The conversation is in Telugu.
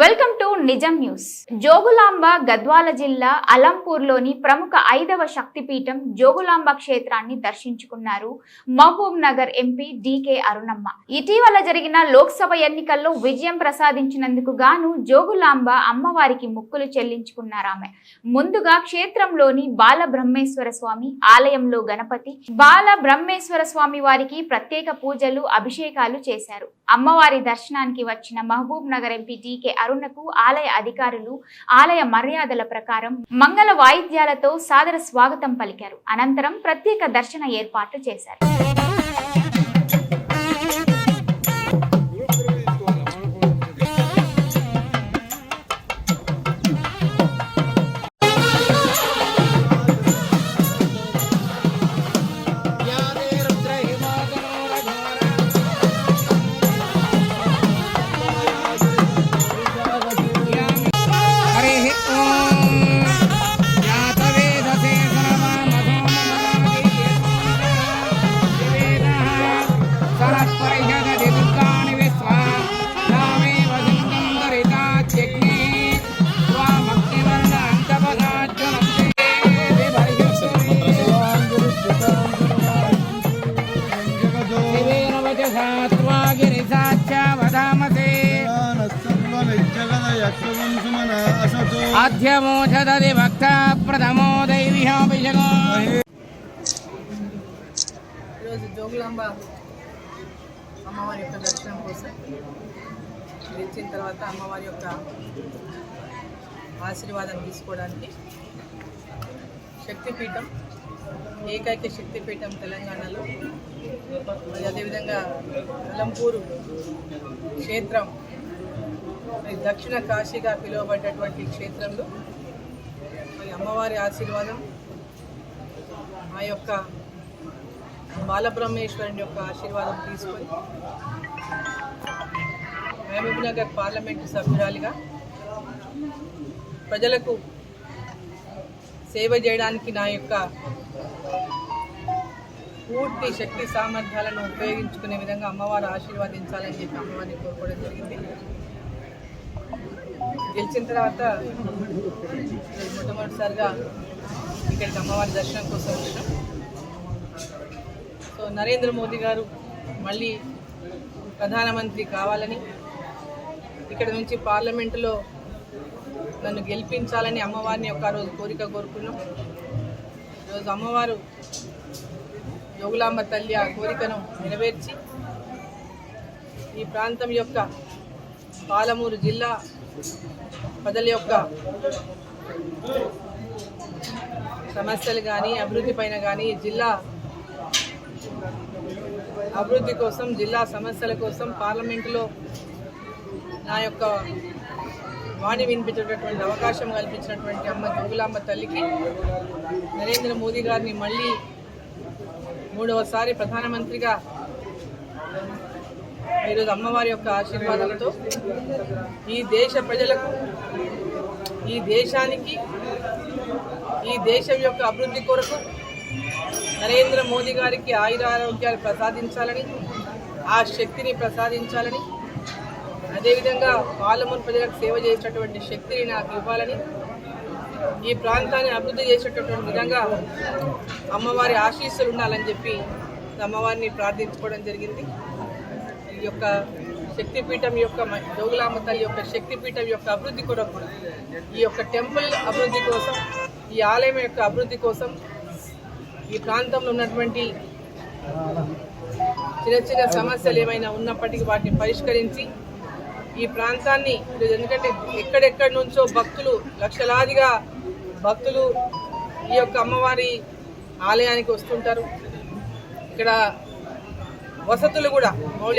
Welcome to Nijam news. Jogulamba Gadwal జిల్లా అలంపూర్లోని ప్రముఖ ఐదవ శక్తిపీఠం జోగులాంబ క్షేత్రాన్ని దర్శించుకున్నారు మహబూబ్ నగర్ ఎంపీ డికే అరుణమ్మ. ఇటీవల జరిగిన లోక్సభ ఎన్నికల్లో విజయం ప్రసాదించినందుకు గాను జోగులాంబ అమ్మవారికి ముక్కులు చెల్లించుకున్నారు ఆమె. ముందుగా క్షేత్రంలోని బాల బ్రహ్మేశ్వర స్వామి ఆలయంలో గణపతి బాల బ్రహ్మేశ్వర స్వామి వారికి ప్రత్యేక పూజలు అభిషేకాలు చేశారు. అమ్మవారి దర్శనానికి వచ్చిన మహబూబ్ నగర్ ఎంపీ టీకే అరుణకు ఆలయ అధికారులు ఆలయ మర్యాదల ప్రకారం మంగళ వాయిద్యాలతో సాదర స్వాగతం పలికారు. అనంతరం ప్రత్యేక దర్శన ఏర్పాట్లు చేశారు. అధ్యమోధరి భక్త ప్రథమో దైవిహాభిషేకో ఈరోజు జోగులాంబ అమ్మవారి యొక్క దర్శనం కోసం తెచ్చిన తర్వాత అమ్మవారి యొక్క ఆశీర్వాదం తీసుకోవడానికి శక్తిపీఠం ఏకైక శక్తిపీఠం తెలంగాణలో అదేవిధంగా అలంపూరు క్షేత్రం మరి దక్షిణ కాశీగా పిలువబడ్డటువంటి క్షేత్రంలో మరి అమ్మవారి ఆశీర్వాదం ఆ యొక్క బాలబ్రహ్మేశ్వరుని యొక్క ఆశీర్వాదం తీసుకొని మహబూబ్నగర్ పార్లమెంటు సభ్యురాలిగా ప్రజలకు సేవ చేయడానికి నా యొక్క పూర్తి శక్తి సామర్థ్యాలను ఉపయోగించుకునే విధంగా అమ్మవారు ఆశీర్వదించాలని చెప్పి అమ్మవారిని కోరుకోవడం జరిగింది. గెలిచిన తర్వాత మొట్టమొదటిసారిగా ఇక్కడికి అమ్మవారి దర్శనం కోసం వచ్చినాం. సో నరేంద్ర మోదీ గారు మళ్ళీ ప్రధానమంత్రి కావాలని ఇక్కడ నుంచి పార్లమెంటులో నన్ను గెలిపించాలని అమ్మవారిని ఒక రోజు కోరిక కోరుకున్నాం. ఈరోజు అమ్మవారు జోగులాంబ తల్లి ఆ కోరికను నెరవేర్చి ఈ ప్రాంతం యొక్క పాలమూరు జిల్లా ప్రజల యొక్క సమస్యలు కానీ అభివృద్ధి పైన కానీ జిల్లా అభివృద్ధి కోసం జిల్లా సమస్యల కోసం పార్లమెంటులో నా యొక్క వాణి వినిపించేటటువంటి అవకాశం కల్పించినటువంటి అమ్మ జోగులాంబ తల్లికి నరేంద్ర మోదీ గారిని మళ్ళీ మూడవసారి ప్రధానమంత్రిగా ఈరోజు అమ్మవారి యొక్క ఆశీర్వాదంతో ఈ దేశ ప్రజలకు ఈ దేశానికి ఈ దేశం యొక్క అభివృద్ధి కొరకు నరేంద్ర మోదీ గారికి ఆయురారోగ్యాలు ప్రసాదించాలని ఆ శక్తిని ప్రసాదించాలని అదేవిధంగా పాలమూరు ప్రజలకు సేవ చేసేటటువంటి శక్తిని నాకు ఇవ్వాలని ఈ ప్రాంతాన్ని అభివృద్ధి చేసేటటువంటి విధంగా అమ్మవారి ఆశీస్సులు ఉండాలని చెప్పి అమ్మవారిని ప్రార్థించుకోవడం జరిగింది. యొక్క శక్తిపీఠం యొక్క మ- జోగులాంబ తల్లి యొక్క శక్తిపీఠం యొక్క అభివృద్ధి కొరకు ఈ యొక్క టెంపుల్ అభివృద్ధి కోసం ఈ ఆలయం యొక్క అభివృద్ధి కోసం ఈ ప్రాంతంలో ఉన్నటువంటి చిన్న చిన్న సమస్యలు ఏమైనా ఉన్నప్పటికీ వాటిని పరిష్కరించి ఈ ప్రాంతాన్ని ఈరోజు ఎందుకంటే ఎక్కడెక్కడి నుంచో భక్తులు లక్షలాదిగా భక్తులు ఈ యొక్క అమ్మవారి ఆలయానికి వస్తుంటారు. ఇక్కడ వసతులు కూడా